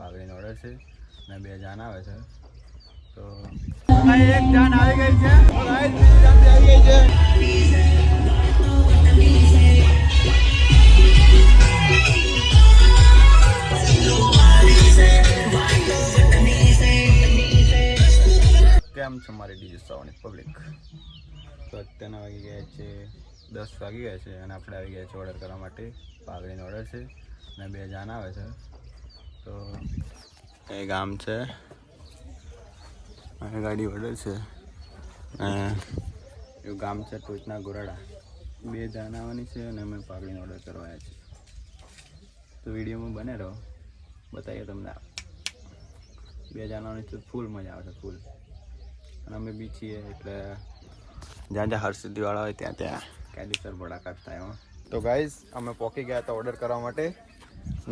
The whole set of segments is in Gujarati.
પાઘડીનો ઓર્ડર છે અને બે જાન આવે છે. તો એક જાન આવી ગઈ છે. આવી ગઈ છે. કેમ છે મારી ડીજી સાવની પબ્લિક તો અત્યારના વાગી ગયા છે દસ વાગી ગયા છે અને આપણે આવી ગયા છે ઓર્ડર કરવા માટે. પાઘડીનો ઓર્ડર છે અને બે જાન આવે છે. તો એ ગામ છે. અને ગાડી ઓર્ડર છે. એવું ગામ છે ટોચના ગોરાડા. બે જાણ આવવાની છે અને અમે પાઘડીનો ઓર્ડર કરવા છીએ. તો વિડીયોમાં બને રહો. બતાવીએ તમને બે જાણવાની તો ફૂલ મજા આવે છે ફૂલ અને અમે બી છીએ એટલે જ્યાં જ્યાં હરસિદ્ધિવાળા હોય ત્યાં ત્યાં. કાયદેસર ભડાકાત થાય તો ગાઈઝ અમે પોકી ગયા હતા ઓર્ડર કરવા માટે.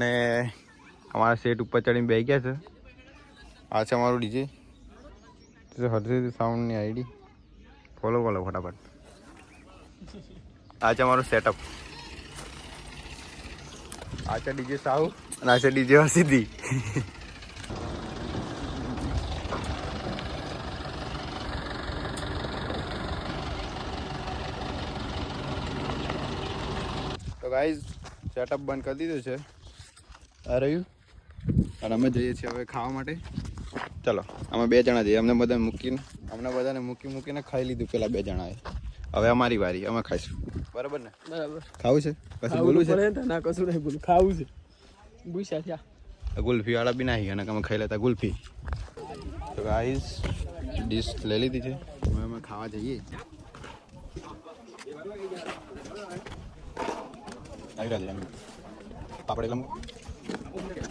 ને અમારા સેટ ઉપર ચડીને બેસી ગયા છે. આ છે અમારું ડીજે. હર્ષિદ્ધિ સાઉન્ડની આઈડી? ફોલો કરો ફટાફટ. આ છે અમારું સેટઅપ આ છે ડીજે સાહુ અને આ છે ડીજે હર્ષિદ્ધિ તો ગાઈઝ સેટઅપ બંધ કરી દીધું છે. આ રહ્યું. અને અમે જઈએ છીએ હવે ખાવા માટે. ચલો. અમે બે જણા જઈએ અમને બધાને મૂકીને અમને બધાને મૂકી મૂકીને ખાઈ લીધું પેલા બે જણાએ. હવે અમારી વારી અમે ખાઈશું. બરાબર ને? બરાબર. ખાવું છે? કશું બોલવું છે? ના કશું નહીં બોલું ખાવું છે. પૂછ્યા થયા. ગુલ્ફી વાળા બી નાહી અને અમે ખાઈ લેતા ગુલ્ફી. તો ગાઈસ ડીશ લઈ લીધી છે. હવે અમે ખાવા જઈએ. આવી રહ્યા છે એમ.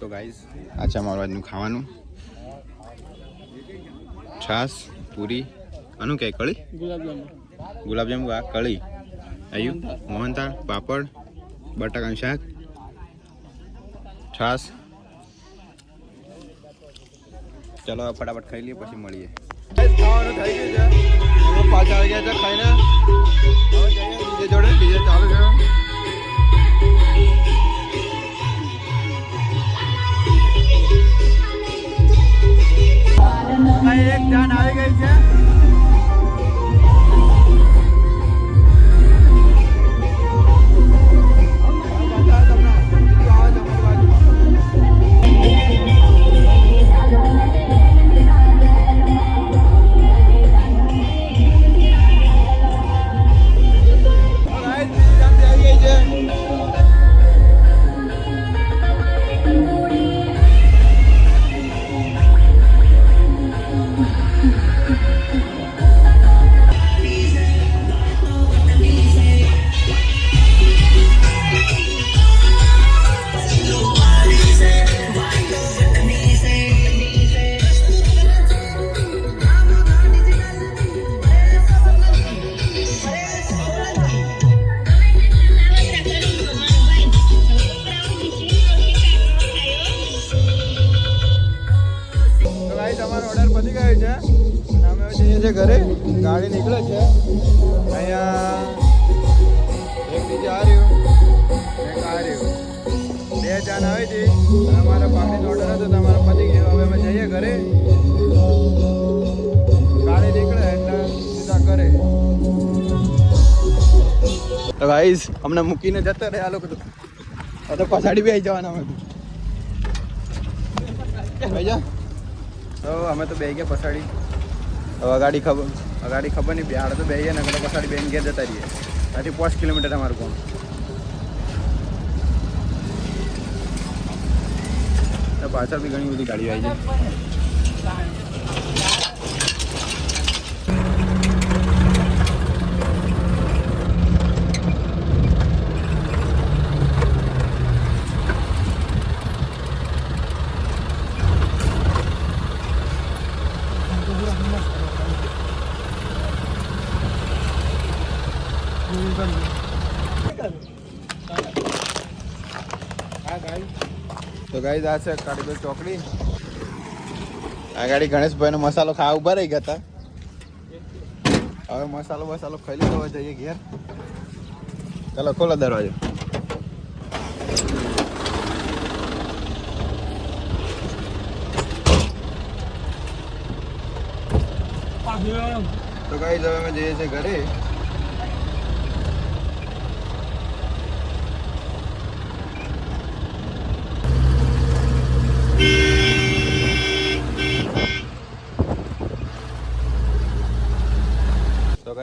તો ગાઈઝ આ છે અમારું આજનું ખાવાનું. છાસ, પૂરી, આનું કે કળી? ગુલાબજાંબુ, આ કળી. આયુ, મોહનથાળ, પાપડ, બટાકાનું શાક, છાસ ચલો ફટાફટ ખાઈ લઈએ પછી મળીએ. ખાવાનું થઈ ગયું છે. પાછા આવી ગયા છે ખાઈને. હવે બીજે જોડે બીજે ચાલુ છે. એક જાન આવી ગઈ છે. અહીંયા એક બીજે રહ્યું એક આ બે જાન આવી હતી અમારા પાકડીનો ઓર્ડર હતો તમારો પતી ગયો હવે અમે જઈએ ઘરે. ગાડી નીકળે એટલે ઘરે. તો અમને મૂકીને જતા રહે આ લોકો તો. પછાડી બી આવી જવાના અમે ભાઈ જા. તો અમે તો બે ગયા પછાડી. હવે ગાડી ખબર ગાડી ખબર નહીં બે તો બેહીએ ને તો પછાડી બેન ઘેર જતા રહીએ. ત્યાંથી પાંચ કિલોમીટર અમારું કોણ પાછળ બી ઘણી બધી ગાડીઓ આવી છે. તો ગાઈ આ છે કાળીબેલ ચોકડી. આ ગાડી ગણેશભાઈનો મસાલો ખાવા ઊભા રહી ગયા હતા. હવે મસાલો મસાલો ખાઈ લીધો જઈએ ઘેર. ચાલો ખોલો દરવાજો. તો ગાઈ હવે અમે જઈએ છીએ ઘરે.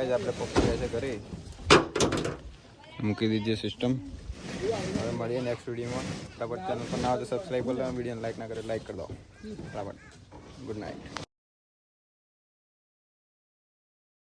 કઈ આપણે પપ્પા જાય છે ઘરે. મૂકી દીધી સિસ્ટમ હવે મળીએ નેક્સ્ટ વિડીયોમાં ફટાફટ ચેનલ પર ના આવે તો સબસ્ક્રાઈબ કરી વીડિયો વિડીયોને લાઈક ના કરે લાઈક કરી દો. ફટાફટ ગુડ નાઇટ